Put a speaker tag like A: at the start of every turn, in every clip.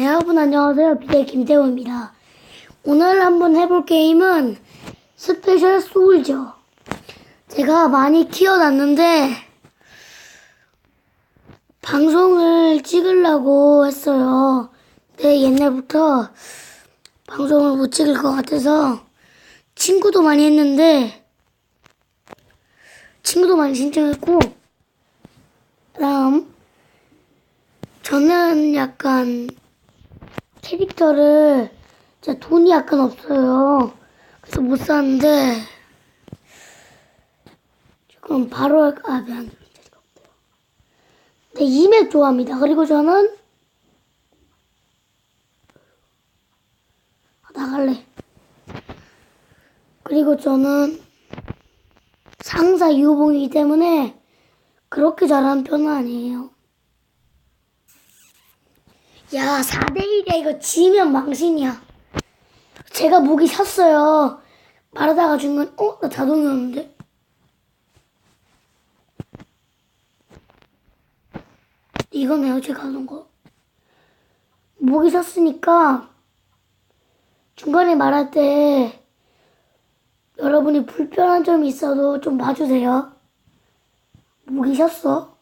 A: 네, 여러분 안녕하세요. 비대 김태호입니다. 오늘 한번 해볼 게임은 스페셜 소울저. 제가 많이 키워놨는데 방송을 찍으려고 했어요. 근데 옛날부터 방송을 못 찍을 것 같아서 친구도 많이 했는데 친구도 많이 신청했고 그다음 저는 약간 캐릭터를 제 돈이 약간 없어요. 그래서 못 샀는데 지금 바로 할- 아 미안 네, 이맥 좋아합니다. 그리고 저는 아, 나갈래. 그리고 저는 상사 유봉이기 때문에 그렇게 잘하는 편은 아니에요. 야, 4대1이야. 이거 지면 망신이야. 제가 무기 샀어요. 말하다가 중간, 어? 나 자동이었는데? 이거네요, 제가 하는 거. 무기 샀으니까, 중간에 말할 때, 여러분이 불편한 점이 있어도 좀 봐주세요. 무기 샀어?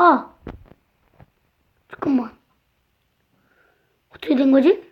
A: 아! 잠깐만. 어떻게 된 거지?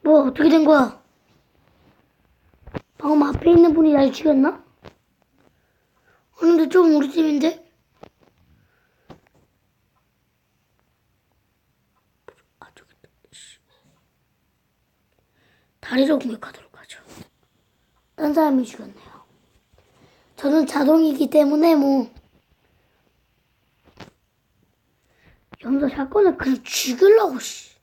A: 뭐, 어떻게 된 거야? 방금 앞에 있는 분이 날 죽였나? 아, 근데 좀 우리 팀인데? 아, 저기 있다. 씨. 다리로 공격하도록 하죠. 딴 사람이 죽였네요. 저는 자동이기 때문에 뭐, 염소 사건을 그냥 죽이려고 씨.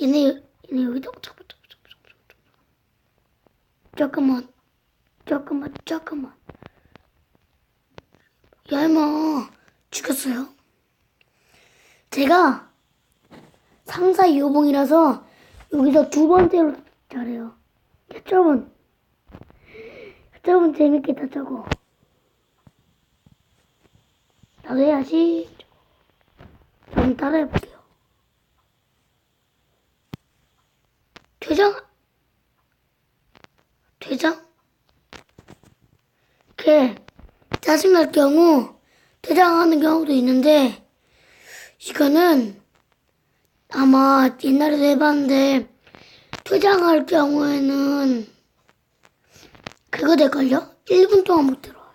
A: 얘네 얘네 여기다 잠깐만 잠깐만 잠깐만. 야 임마. 죽였어요? 제가 상사 요봉이라서 여기서 두 번째로 잘해요. 여러분. 여러분 재밌겠다 저거 나도 해야지 좀 따라해볼게요. 퇴장? 퇴장? 걔 짜증날 경우 퇴장하는 경우도 있는데 이거는 아마 옛날에도 해봤는데 퇴장할 경우에는 그거 될걸요? 1분 동안 못 들어와요.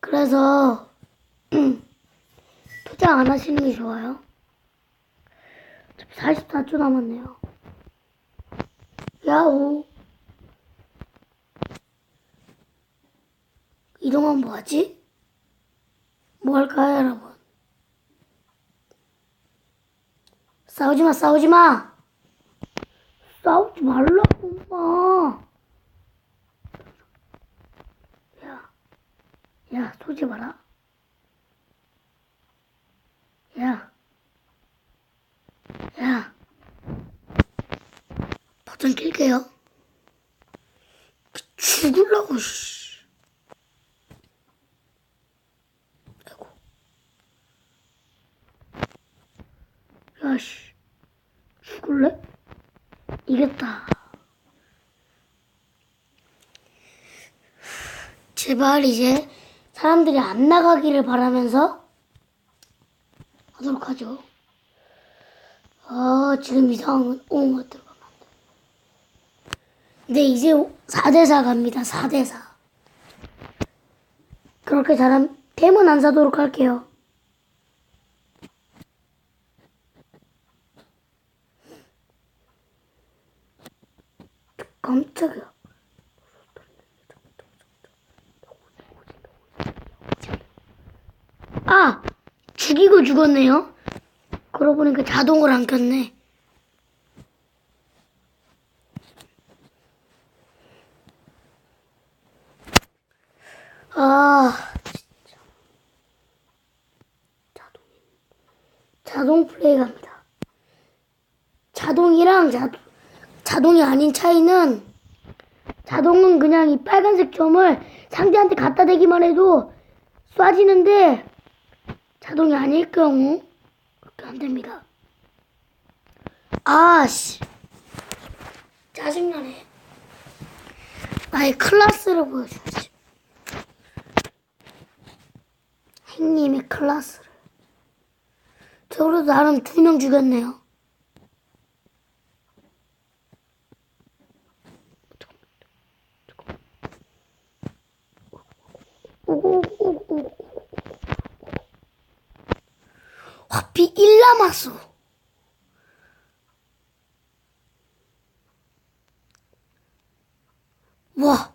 A: 그래서 퇴장 안 하시는 게 좋아요. 어차피 44초 남았네요. 야오. 이동안 뭐하지? 뭐 할까요, 여러분? 싸우지 마, 싸우지 마! 싸우지 말라고, 엄마! 야, 야, 쏘지 마라. 야. 야. 킬게요. 죽을라고, 씨. 아이고. 야, 씨. 죽을래? 이겼다. 제발 이제 사람들이 안 나가기를 바라면서 하도록 하죠. 아, 지금 이상한 옹가 들어가면 안 돼. 근데 이제 4대4 갑니다. 4대4. 그렇게 잘하면 템은 안 사도록 할게요. 깜짝이야. 아! 죽이고 죽었네요. 그러고 보니까 자동으로 안 켰네. 아, 진짜. 자동. 자동 플레이 갑니다. 자동이랑 자, 자동이 아닌 차이는 자동은 그냥 이 빨간색 점을 상대한테 갖다 대기만 해도 쏴지는데 자동이 아닐 경우 그렇게 안 됩니다. 아씨 짜증나네. 나의 클라스를 보여줘야지. 행님의 클라스를. 저그래도 나름 두 명 죽였네요. 오오오오. 화피 1 남았어. 와.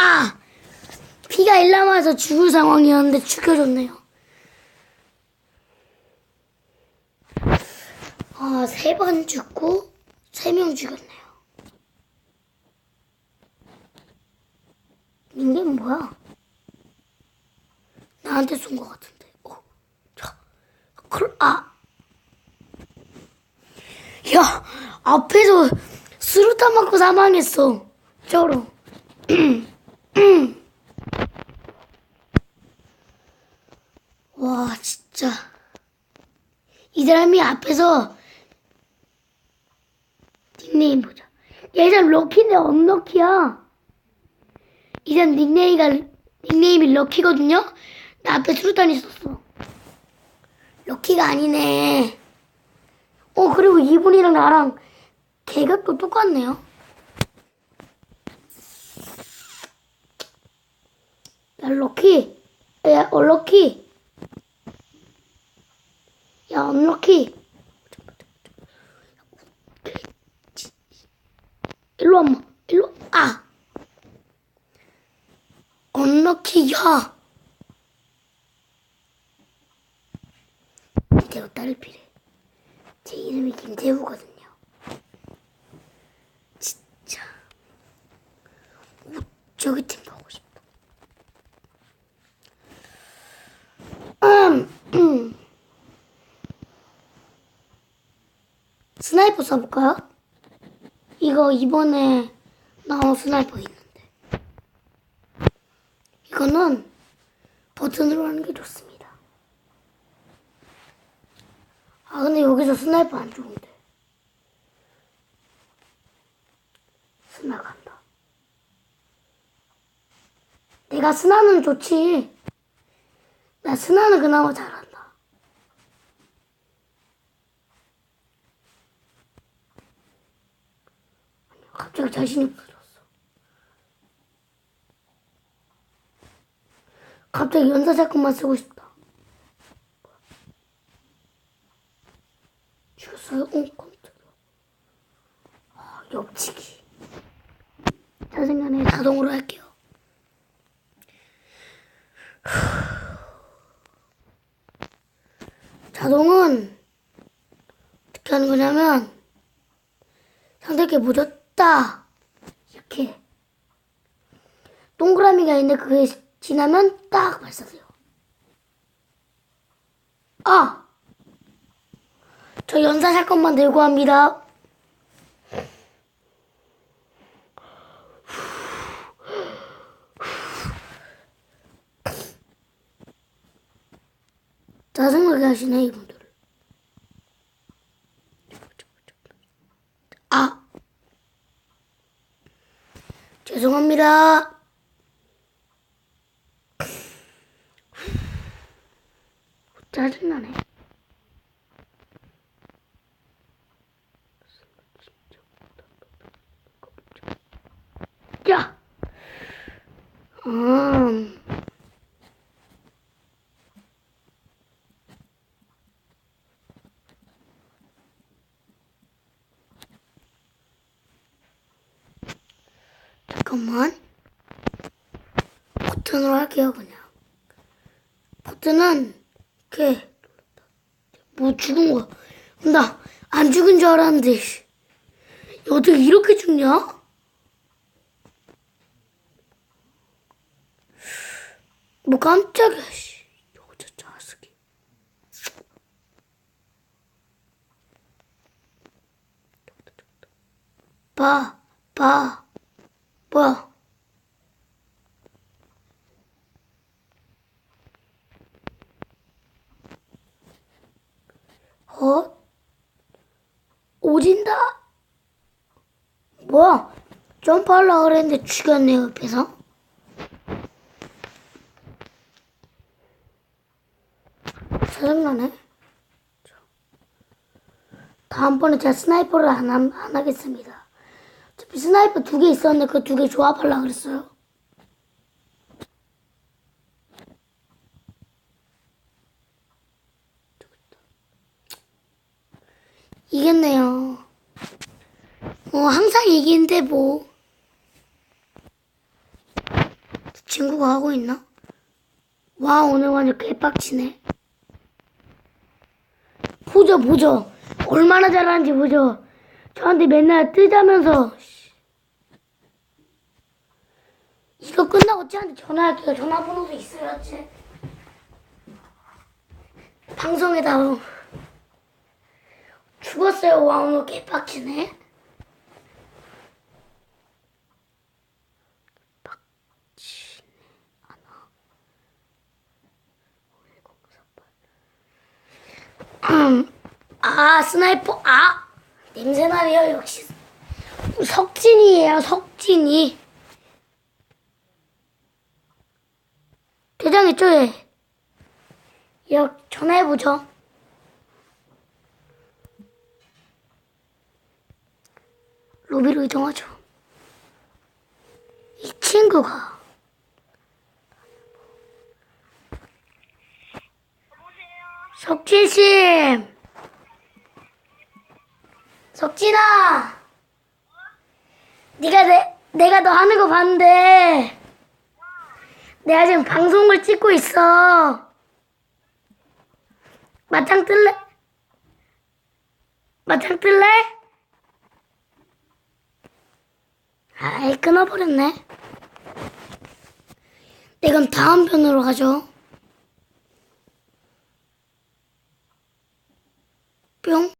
A: 아! 피가 1 남아서 죽을 상황이었는데 죽여줬네요 번 죽고 세 명 죽였네요 이게 뭐야 나한테 쏜 것 같은데 어, 자, 그, 아 야, 앞에서 수류탄 맞고 사망했어. 저로. 와, 진짜. 이 사람이 앞에서 닉네임 보자. 얘는 럭키인데 언럭키야. 이 사람 닉네임가, 닉네임이 럭키거든요? 나 앞에 수류탄 있었어. 럭키가 아니네. 어, 그리고 이분이랑 나랑 계급도 똑같네요. 야, 럭키. 야, 얼럭키. 야, 언럭키. 일로 와마. 일로, 아. 야. 이대로 딸을 피래. 제 이름이 김태우거든요. 진짜. 오, 저기 팀 보고 싶다. 음, 음. 스나이퍼 써볼까요? 이거 이번에 나온 스나이퍼 있는 데. 이거는 버튼으로 하는 게 좋습니다. 아 근데 여기서 스나이퍼 안 좋은데 스나 간다 내가 스나는 좋지 나 스나는 그나마 잘한다 갑자기 자신이 없어졌어 갑자기 연사자금만 쓰고 싶다 죽였어요? 어, 깜짝이야. 아, 옆치기. 짜증나네. 자동으로 할게요. 자동은 어떻게 하는 거냐면 상대에게 묻었다. 이렇게. 동그라미가 있는데 그게 지나면 딱 발사돼요. 아! 저 연사 사건만 들고 합니다. 짜증나게 하시네 이분들. 아 죄송합니다. 짜증나네. 야! 음. 잠깐만. 버튼으로 할게요, 그냥. 버튼은, 오케이. 뭐 죽은 거야. 나 안 죽은 줄 알았는데. 야, 어떻게 이렇게 죽냐? 뭐 깜짝이야. 씨. 여자 자식이. 봐, 봐. 뭐야? 어? 오진다? 뭐야? 점프하려고 그랬는데 죽였네, 옆에서. 짜증나네. 다음번에 제가 스나이퍼를 안, 함- 안 하겠습니다. 어차피 스나이퍼 두 개 있었는데 그 두 개 조합하려고 그랬어요. 이겼네요. 어, 항상 이기는데 뭐. 친구가 하고 있나? 와, 오늘 완전 개빡치네. 보죠, 보죠. 얼마나 잘하는지 보죠. 저한테 맨날 뜨자면서. 씨. 이거 끝나고 쟤한테 전화할게요. 전화번호도 있어요, 쟤. 방송에다. 죽었어요. 와, 오늘 개빡치네. 음, 아, 스나이퍼, 아! 냄새나네요, 역시. 석진이에요, 석진이. 대장 이쪽에. 여, 전화해보죠. 로비로 이동하죠. 이 친구가. 석진씨! 석진아! 네가 내, 내가 너 하는 거 봤는데 내가 지금 방송을 찍고 있어 맞짱 뜰래? 맞짱 뜰래? 아이, 끊어버렸네. 네, 그럼 다음 편으로 가죠. 뿅.